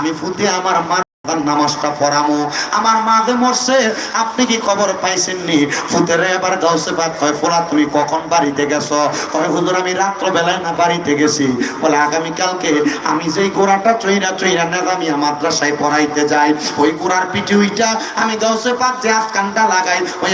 আমি ফুতে আমার মা নামাজটা পড়ামো। আমার মাঝে মরছে, আপনি কি খবর ফুতেরে এবার গাউসে কয় ফোলা, তুমি কখন বাড়িতে গেছো? হুজুর, আমি রাত্র বেলায় না বাড়িতে গেছি। বলে আগামী কালকে আমি যেই গোড়াটা চইরা নেজামিয়া মাদ্রাসায় পড়াইতে যাই, ওই গোড়ার আমি গাউসে যে লাগাই, ওই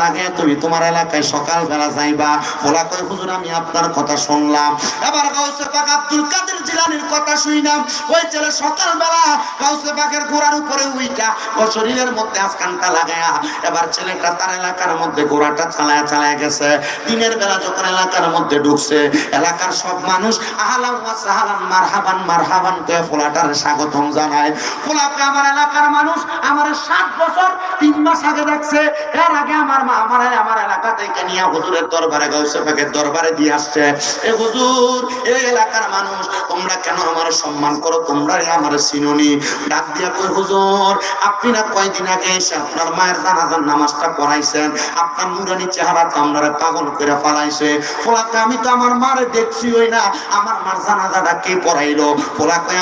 লাগাই তুমি তোমার এলাকায় সকাল বেলা যাইবা। ফোলা কয়, হুজুর, আমি আপনার কথা শুনলাম। এবার গাউসে পাক আব্দুল কাদের জিলানির কথা শুনলাম। ওই ছেলে সকাল বেলা গাউসে পাকের গোড়ার উপরে উইটা ও শরীরের মধ্যে আজকানটা লাগায়া, এবার ছেলেটা তার এলাকার মধ্যে গোড়াটা চালায়া চালায়া গেছে। দিনের বেলা যখন এলাকার মধ্যে ঢুকছে, এলাকার সব মানুষ আহালাম ওয়া মারহাবান মারহাবান কে ফোলাটার স্বাগতম জানায়। ফোলাকে আমার এলাকার মানুষ আমার সাত বছর, তিন মাস আগে দেখছে, এর আগে আমার মা আমার আমার এলাকা থেকে নিয়ে হুজুরের দরবারে পাকের দরবারে দিয়ে আসছে। এ হুজুর এই এলাকার মানুষ, তোমরা কেন আমার সম্মান করো? তোমরা আমার সিনোনি ডাক দিয়া হুজুর আপনি না কয়দিন আগে এসে আপনার মায়ের জানাজার নামাজটা পড়াইছেন? আপনার নুরানি চেহারা তো পাগল করে আমি তো আমার মারে দেখছি ওই না। আমার মার জানাজাটা কে পড়াইলো?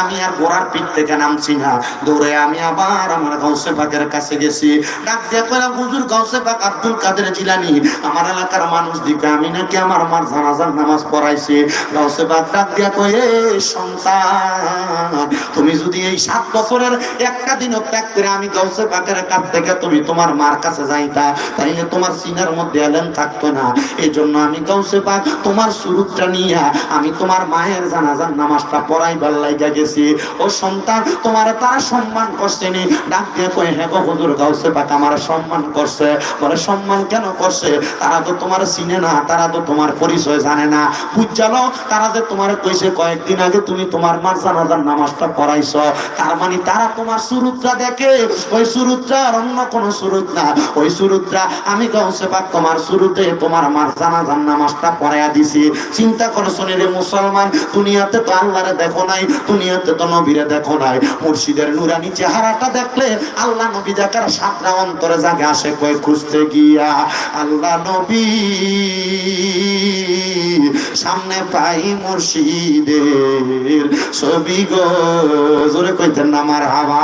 আমি আর পিঠ থেকে নামছি না। দৌড়ে আমি আবার আমার গাউসে কাছে গেছি। ডাক দিয়া কইলাম, হুজুর, গাউসে আব্দুল কাদের জিলানি, আমার এলাকার মানুষ দিকে আমি নাকি আমার মার জানাজার নামাজ পড়াইছি? গাউসে পাক ডাক কই এ সন্তান, তুমি যদি এই সাত বছরের একটা ত্যাগ করে আমি কাছ থেকে তুমি তোমার মার কাছে যাইতা, তাইলে তোমার সিনার মধ্যে এলেন থাকতো না। এই জন্য আমি পাক তোমার সুরুতটা নিয়ে আমি তোমার মায়ের জানাজার নামাজটা গেছি। ও সন্তান, তোমার তারা সম্মান ডাক দিয়ে কই হ্যাঁ হুজুর পাক আমার সম্মান করছে। বলে, সম্মান কেন করছে? তারা তো তোমার চিনে না, তারা তো তোমার পরিচয় জানে না। বুঝালো, তারা যে তোমার কইছে, কয়েকদিন আগে তুমি তোমার মার জানাজার নামাজটা পড়াইছ। তার মানে তারা তোমার সুরুতরা দেখে, ওই সুরুতরা অন্য কোনো সুরুত না। ওই সুরুতরা, আমি গাউসে পাক তোমার শুরুতে তোমার মার জানাজার নামাজটা পড়াইয়া দিছি। চিন্তা করো শুনি রে মুসলমান, দুনিয়াতে তো আল্লাহরে দেখো নাই, দুনিয়াতে তো নবীরে দেখো নাই। মুর্শিদের নুরানি চেহারাটা দেখলে আল্লাহ নবী দেখার সাতটা অন্তরে জাগে আসে কই খুঁজতে গিয়া আল্লাহ নবী, সামনে পাই মুর্শিদের ছবি গো। জোরে কইতেন না আমার হাওয়া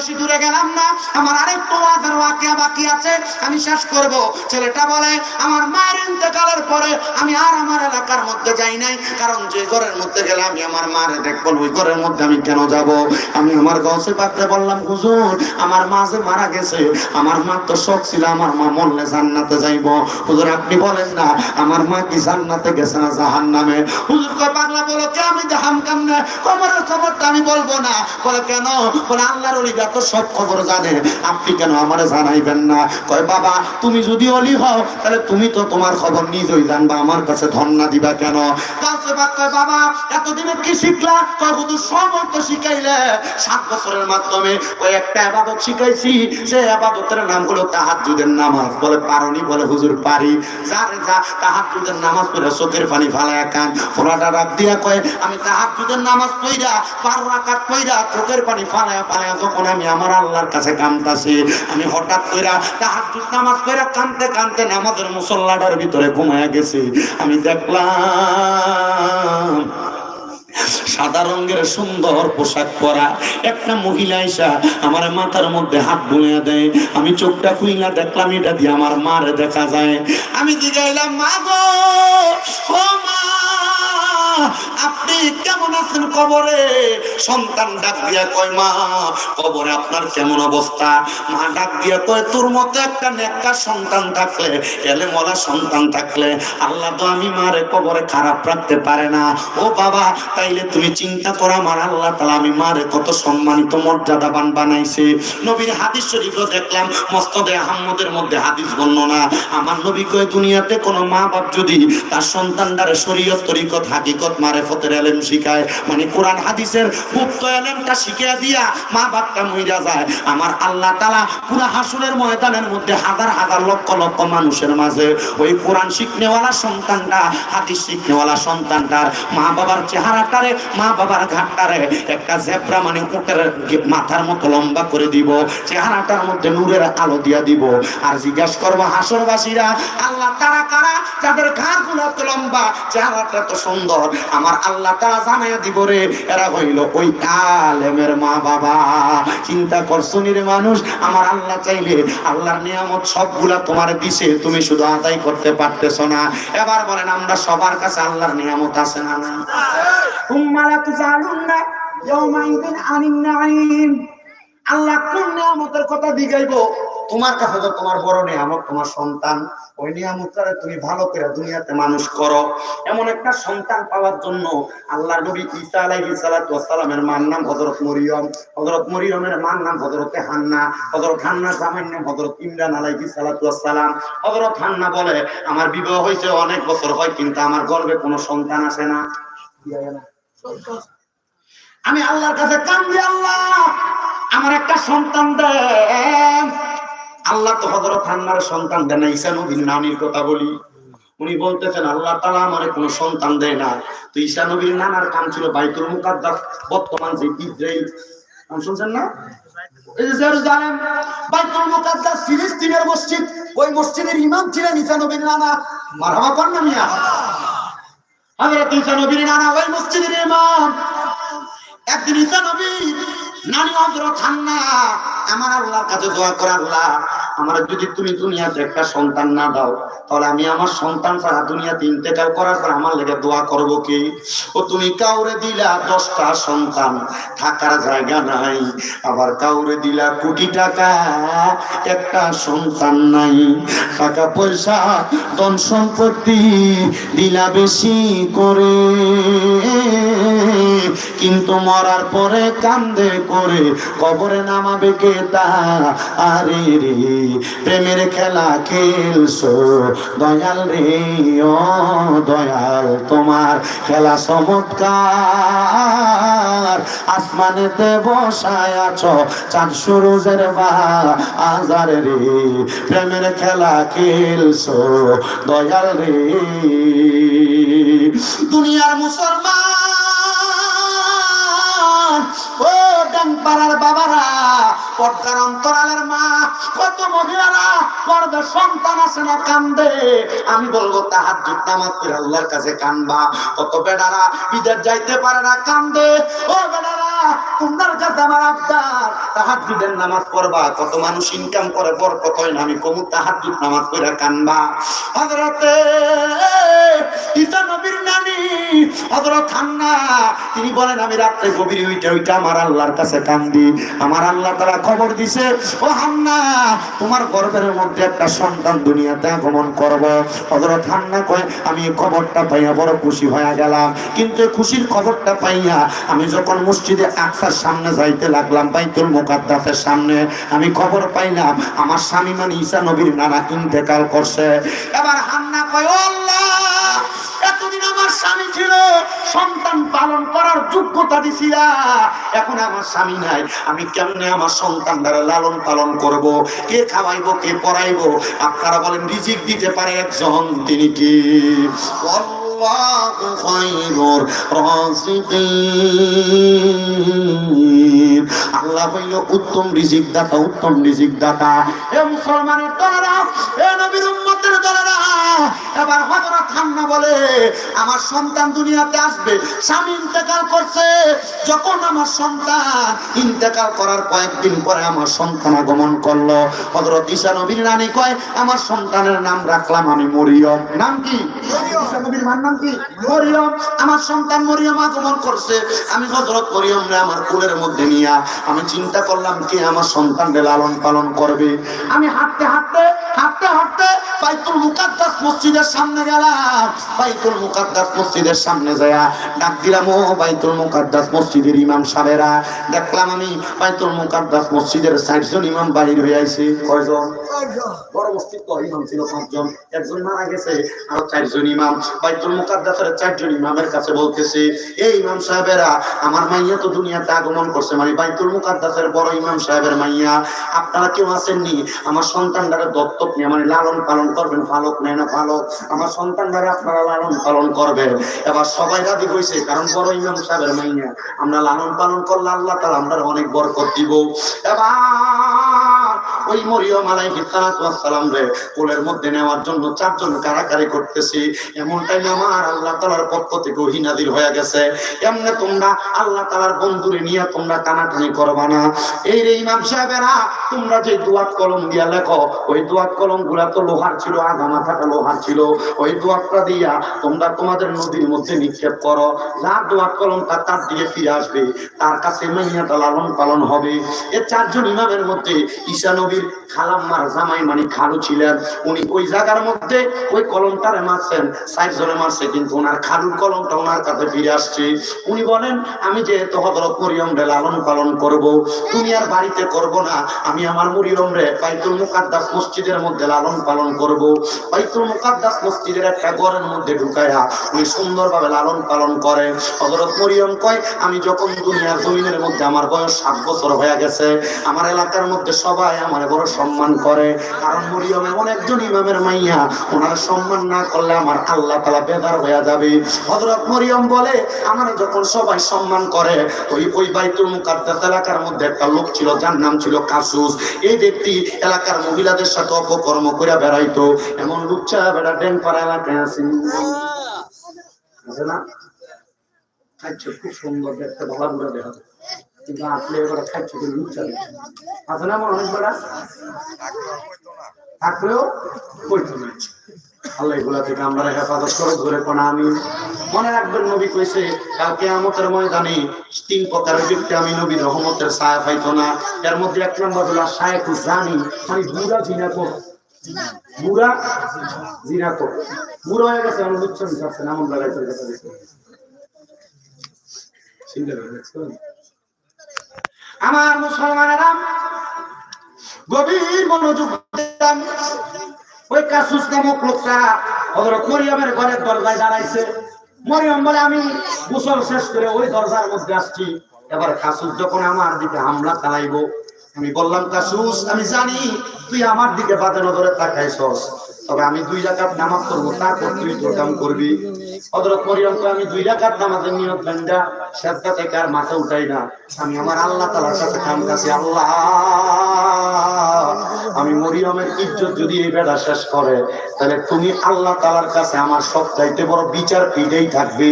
বেশি দূরে গেলাম না। আমার আরেকটু ওয়াজের ওয়াকিয়া বাকি আছে, আমি শেষ করব। ছেলেটা বলে, আমার মায়ের ইন্তেকালের পরে আমি আর আমার এলাকার মধ্যে যাই নাই, কারণ যে ঘরের মধ্যে গেলে আমি আমার মারে দেখব ওই ঘরের মধ্যে আমি কেন যাব? আমি আমার গাছে পাকতে বললাম, হুজুর, আমার মা যে মারা গেছে, আমার মা তো শখ ছিল, আমার মা মরলে জান্নাতে যাইব। হুজুর, আপনি বলেন না, আমার মা কি জান্নাতে গেছে না জাহান নামে হুজুর কয়, পাগলা বলো কে, আমি জাহান কামনে কবরের খবরটা আমি বলব না। বলে, কেন? বলে, আল্লাহর অলিরা তো সব খবর জানে আপনি কেন আমারে জানাইবেন না? কয়, বাবা, তুমি যদি অলি হও, তাহলে তুমি তো তোমার খবর নিজেই জানবা, আমার কাছে ধন্না দিবা কেন? নামাজ। বলে যা চোখের পানি ফালায় যখন আমি আমার আল্লাহর কাছে কামতাছি আমি হঠাৎ কইরা তাহাজ্জুদ নামাজ পড়া কানতে কানতে নামাজের মুসল্লাটার ভিতরে ঘুমায়া গেছি। আমি দেখলাম সাদা রঙের সুন্দর পোশাক পরা একটা মহিলা এসা আমার মাথার মধ্যে হাত বুলিয়ে দেয়। আমি চোখটা খুইলা দেখলাম, এটা দিয়ে আমার মারে দেখা যায়। আমি জিগাইলাম, মা গো, ও মা আপনি কেমন আছেন কবরে? সন্তান ডাক দিয়া কয়, মা, কবরে আপনার কেমন অবস্থা? মা ডাক দিয়া কয়, তোর মতো একটা নেককার সন্তান থাকলে, এলে মলা সন্তান থাকলে আল্লাহ তো আমি মারে কবরে খারাপ রাখতে পারে না। ও বাবা, তাইলে তুমি চিন্তা করো আমার আল্লাহ তালা আমি মারে কত সম্মানিত মর্যাদাবান বানাইছে। নবীর হাদিস শরীফও দেখলাম, মস্তদে আহম্মদের মধ্যে হাদিস বর্ণনা। আমার নবী কয়, দুনিয়াতে কোনো মা বাপ যদি তার সন্তানটারে শরীয়ত তরিকত, হাকিকত মারে ফতের এলেম শিখায়। মানে কোরআন হাদিসের গুপ্ত এলেমটা শিখিয়ে দিয়া মা বাপটা মইরা যায়। আমার আল্লাহ তালা পুরা হাসুরের ময়দানের মধ্যে হাজার হাজার লক্ষ লক্ষ মানুষের মাঝে ওই কোরআন শিখনেওয়ালা সন্তানটা, হাদিস শিখনেওয়ালা সন্তানটার মা বাবার চেহারাটারে, মা বাবার ঘাটটারে একটা জেব্রা মানে উটের মাথার মতো লম্বা করে দিব। চেহারাটার মধ্যে নূরের আলো দিয়া দিব। আর জিজ্ঞাসা করব, হাসরবাসীরা, আল্লাহ তারা কারা? যাদের ঘাড়গুলো লম্বা, চেহারাটা তো সুন্দর আমার আল্লাহ তারা জানাই দিব রে। এরা হইল ওই আলেমের মা বাবা চিন্তা করছনির মানুষ? আমার আল্লাহ চাইলে আল্লাহর নিয়ামত সবগুলা তোমার দিছে, তুমি শুধু আদায় করতে পারতেছ না। এবার বলেন, আমরা সবার কাছে আল্লাহর নিয়ামত আছে না আল্লাহ কোন নিয়ামতের কথা দিগাইবো? তোমার কাছে তো তোমার বড় নিয়ামত, তোমার সন্তান, ওই নিয়ামতটারে তুমি ভালো করে দুনিয়াতে মানুষ করো। এমন একটা সন্তান পাওয়ার জন্য আল্লাহ নবী ঈসা আলাইহিস সালাতু ওয়াসসালামের মার নাম হযরত মরিয়ম, হযরত মরিয়মের মার নাম হযরত হান্না, হযরত হান্নার জামাইর নাম হযরত ইমরান আলাইহিস সালাতু ওয়াসসালাম। হযরত হান্না বলে, আমার বিবাহ হয়েছে অনেক বছর হয়, কিন্তু আমার গর্ভে কোনো সন্তান আসে না। আমি আল্লাহর কাছে কান্দি, আল্লাহ, আমার একটা সন্তান দেন আল্লাহ তো হজরত হান্নার সন্তান দেন না, ঈসা নবীর নানির কথা বলি। উনি বলতেছেন, আল্লাহ তালা আমার কোনো সন্তান দেয় না। তো ঈসা নবীর নানার কাম ছিল বাইতুল মুকাদ্দাস, বর্তমান যে ইসরাইল নাম শুনছেন না? মসজিদ, ওই মসজিদের না নানা। ওই একদিন ঈসা নবী নানি হযরত হান্না আমার আল্লাহর কাছে দোয়া করে আল্লাহ আমার যদি তুমি দুনিয়াতে একটা সন্তান না দাও, তাহলে আমি আমার সন্তান ছাড়া দুনিয়াতে ইন্তেকাল করার পর আমার লেগে দোয়া করব কি? ও তুমি কাউরে দিলা দশটা সন্তান, থাকার জায়গা নাই, আবার কাউরে দিলা কোটি টাকা, একটা সন্তান নাই। টাকা পয়সা, ধন সম্পত্তি দিলা বেশি করে, কিন্তু মরার পরে কান্দে করে, কবরে নামাবে কে তা? আরে রে। প্রেমের খেলা খেলছো। দয়াল রে, ও দয়াল, তোমার খেলা চমৎকার। আসমানেতে বসায় আছো চাঁদ সুরুজের বা আজার রে, প্রেমের খেলা খেলছো। দয়াল রে, দুনিয়ার মুসলমান, ও ডাংপাড়ার বাবারা পর্দার অন্তরালের মা, কত মহিলারা পর্দার সন্তান আছে না কান্দে? আমি বলব তাহার নামাজ করে আল্লাহর কাছে কান্দা। কত বেড়ারা বিদেশ যাইতে পারে না কান্দে? ও বেড়ারা তোমার কাছে আমার আবদার নামাজ পড়বা। কত মানুষ ইনকাম করে আমি কমু নামাজ করে কানবা নবীর নানি তিনি বলেন, আমি রাত্রে গভীর উইটা উইটা আমার আল্লাহর কাছে কান্দি। আমার আল্লাহ তারা খবর দিছে, ও হান্না, তোমার গর্ভের মধ্যে একটা সন্তান দুনিয়াতে আগমন করব। হজরত হান্না কয়, আমি খবরটা পাইয়া বড় খুশি হয়ে গেলাম। কিন্তু খুশির খবরটা পাইয়া আমি যখন মসজিদে আকসার সামনে যাইতে লাগলাম, বাইতুল মুকাদ্দাসের সামনে। আমি খবর পাইলাম, আমার স্বামী মানে ঈসা নবীর নানা ইন্তেকাল করছে। এবার হান্না কয় আল্লাহ, এতদিন আমার স্বামী ছিল, সন্তান পালন করার যোগ্যতা দিছিলা এখন আমার স্বামী নাই, আমি কেমনে আমার সন্তান দ্বারা লালন পালন করব? কে খাওয়াইবো, কে পড়াইবো? আপনারা বলেন, রিজিক দিতে পারে একজন, তিনি কি? আল্লাহু খায়রুর রাযিকিন আল্লাহ হইল উত্তম রিজিক দাতা উত্তম রিজিক দাতা এ মুসলমানের দলেরা, এ নবীর উম্মতের দলেরা, এবার হযরত হান্না বলে, আমার সন্তান দুনিয়াতে আসবে, স্বামী ইন্তেকাল করছে। যখন আমার সন্তান ইন্তেকাল করার কয়েকদিন পরে আমার সন্তান আগমন করল। হযরত ঈসা নবীর রানী কয়, আমার সন্তানের নাম রাখলাম আমি মরিয়ম। নাম কি? ঈসা নবীর মার নাম কি? মরিয়ম। আমার সন্তান মরিয়ম আগমন করছে। আমি হযরত মরিয়ম রে আমার কোলের মধ্যে নিয়া আমি চিন্তা করলাম কি আমার সন্তানকে লালন পালন করবে? আমি হাঁটতে হাঁটতে হাঁটতে হাঁটতে বাইতুল মুকাদ্দাস মসজিদের সামনে গেলাম। বাইতুল মুকাদ্দাস মসজিদের সামনে যায়া ডাক দিলাম ও বাইতুল মুকাদ্দাস মসজিদের ইমাম সাহেবেরা। দেখলাম আমি বাইতুল মুকাদ্দাস মসজিদের চারজন ইমাম বাহির হয়ে আইছে। কয়জন? বড় মসজিদ তো ইমাম ছিল পাঁচজন। একজন মারা গেছে আর চারজন ইমাম। বাইতুল মুকাদ্দাসের চারজন ইমামের কাছে বলতেছে এই ইমাম সাহেবেরা আমার মাইয়া তো দুনিয়াতে আগমন করছে মানে বাইতুল মুকাদ্দাসের বড় ইমাম সাহেবের মাইয়া, আপনারা কেউ আসেননি আমার সন্তানটাকে দত্তক নিয়ে মানে লালন পালন করবেন, ভালক নেয় না ভালক? আমার সন্তান দ্বারা আপনারা লালন পালন করবেন। এবার সবাই দাবি হয়েছে কারণ বড় ইমাম সাহেবের মাইয়া। আমরা লালন পালন করলে আল্লাহ তালা আমরা অনেক বরকত দিব। এবার ওই মরিয়ম আলাইহিস সালাতু ওয়াস সালাম রে, কোলের মধ্যে নেওয়ার জন্য চারজন কারাকারি করতেছি। এমন টাইম আমার আল্লাহ তাআলার পক্ষ থেকে নাযিল হয়ে গেছে। এমনে তোমরা আল্লাহ তাআলার বন্ধুরে নিয়ে তোমরা টানাটানি করবা না। এই রে ইমাম সাহেবেরা, তোমরা যে দুয়াত কলম দিয়া লেখো, ওই দুয়াত কলমগুলা তো লোহার ছিল আগা মাথাটা লোহার ছিল। ওই দুয়াতটা দিয়া তোমরা তোমাদের নদীর মধ্যে নিক্ষেপ করো। যার দোয়াত কলমটা তার দিকে ফিরে আসবে, তার কাছে মাইয়াটা লালন পালন হবে। এ চারজন ইমামের মধ্যে ঈশা খালাম্মার জামাই মানে খালু ছিলেন। উনি ওই জায়গার মধ্যে ওই মারছেন মারছে, কিন্তু ওনার খালুর কলমটা ওনার কাছে ফিরে আসছে। উনি বলেন, আমি যেহেতু হজরত মরিয়ম রে লালন পালন করব আর বাড়িতে করব না। আমি আমার মরিয়ম রে বাইতুল মুকাদ্দাস মসজিদের মধ্যে লালন পালন করব। বাইতুল মুকাদ্দাস মসজিদের একটা ঘরের মধ্যে ঢুকায়া উনি সুন্দরভাবে লালন পালন করে হজরত মরিয়ম কয়, আমি যখন দুনিয়ার জমিনের মধ্যে আমার বয়স সাত বছর হয়ে গেছে, আমার এলাকার মধ্যে সবাই আমার বড় সম্মান করে। কারণ মরিয়ম এমন একজন ইমামের মাইয়া ওনার সম্মান না করলে আমার আল্লাহ তালা বেদার হয়ে যাবে। হজরত মরিয়ম বলে আমার যখন সবাই সম্মান করে ওই ওই বাইতুল মুকাদ্দাস এলাকার মধ্যে একটা লোক ছিল যার নাম ছিল কাসুস। এই ব্যক্তি এলাকার মহিলাদের সাথে অপকর্ম করে বেড়াইতো। এমন লুচ্চা বেড়া ড্যাং পাড়া এলাকায় আছে। আছে না? খুব সুন্দর দেখতে ভালো দেখা। কিন্তু আসলে এবার খাচ্ছে তো লুচ্চা আছে না আমার অনেক বেড়া থাকলেও কইতো না আল্লাহ এগুলা থেকে আমরা হেফাজত করো, ধরে কোনা আমি। মনে রাখবেন, নবী কইছে কালকে আমতের ময়দানে তিন প্রকারের ব্যক্তি আমি নবীর রহমতের ছায়া পাইতো না। এর মধ্যে এক নম্বর হলো শায়েখ জানি। মানে বুড়া জিনা কর বুড়া জিনা কর বুড়া হয়ে গেছে আমি বুঝছেন চলে গেছে চিন্তা করে? আমার মুসলমানেরা গভীর মনোযোগ ওই কাসুস নামক লোকটা হযরত মরিয়মের ঘরের দরজায় দাঁড়াইছে। মরিয়ম বলে, আমি গোসল শেষ করে ওই দরজার মধ্যে আসছি। এবার কাসুস যখন আমার দিকে হামলা চালাইবো, আমি বললাম, কাসুস, আমি জানি তুই আমার দিকে বাজে নজরে তাকাইছস, তবে আমি দুই রাকাত নামাজ পড়ব, তারপর তুই তোর কাম করবি। হযরত মরিয়ম কয়, আমি দুই রাকাত নামাজের নিয়ত বান্দা সেজদা থেকে আর মাথা উঠাই না। আমি আমার আল্লাহ তাআলার কাছে কাম কাছে, আল্লাহ, আমি মরিয়মের ইজ্জত যদি এই বেড়া শেষ করে, তাহলে তুমি আল্লাহ তালার কাছে আমার সব চাইতে বড় বিচার পিঠেই থাকবে।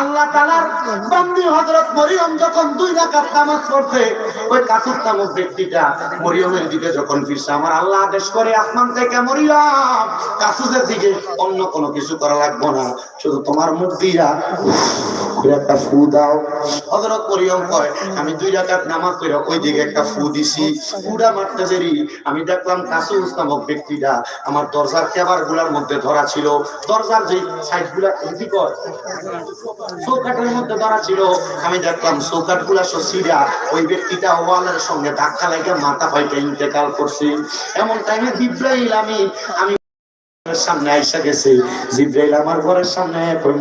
আল্লাহ তালার বন্দী হজরত মরিয়ম যখন দুই রাকাত নামাজ পড়ছে, ওই কাসুর নামক ব্যক্তিটা মরিয়মের দিকে যখন ফিরছে, আমার আল্লাহ আদেশ করে, আসমান থেকে মরিয়ম কাসুদের দিকে অন্য কোনো কিছু করা লাগবে না। শুধু তোমার মুখ দিয়া করে একটা ফু দাও। হযরত মরিয়ম কয়, আমি দুই রাকাত নামাজ পড়ে ওই দিকে একটা ফু দিছি। ফুটা মারতে দেরি আমি দেখলাম কাসুস নামক ব্যক্তিটা আমার দরজার কেবারগুলার মধ্যে ধরা ছিল। দরজার যে সাইডগুলা চৌকাটের মধ্যে ধরা ছিল। আমি দেখলাম চৌকাটগুলা সসিরা ওই ব্যক্তিটা ওয়ালের সঙ্গে ধাক্কা লাগে মাথা পাইতে ইন্তেকাল করছি। এমন টাইমে বিব্রাহিল আমি আমি সামনে আইসা গেছে। জিব্রাইল আমার ঘরের সামনে কই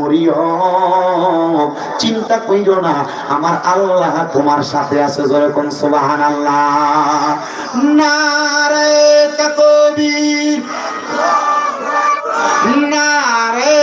চিন্তা না, আমার আল্লাহ তোমার সাথে আছে জোরে কোন সুবাহান আল্লাহ নারে তাকবীর নারে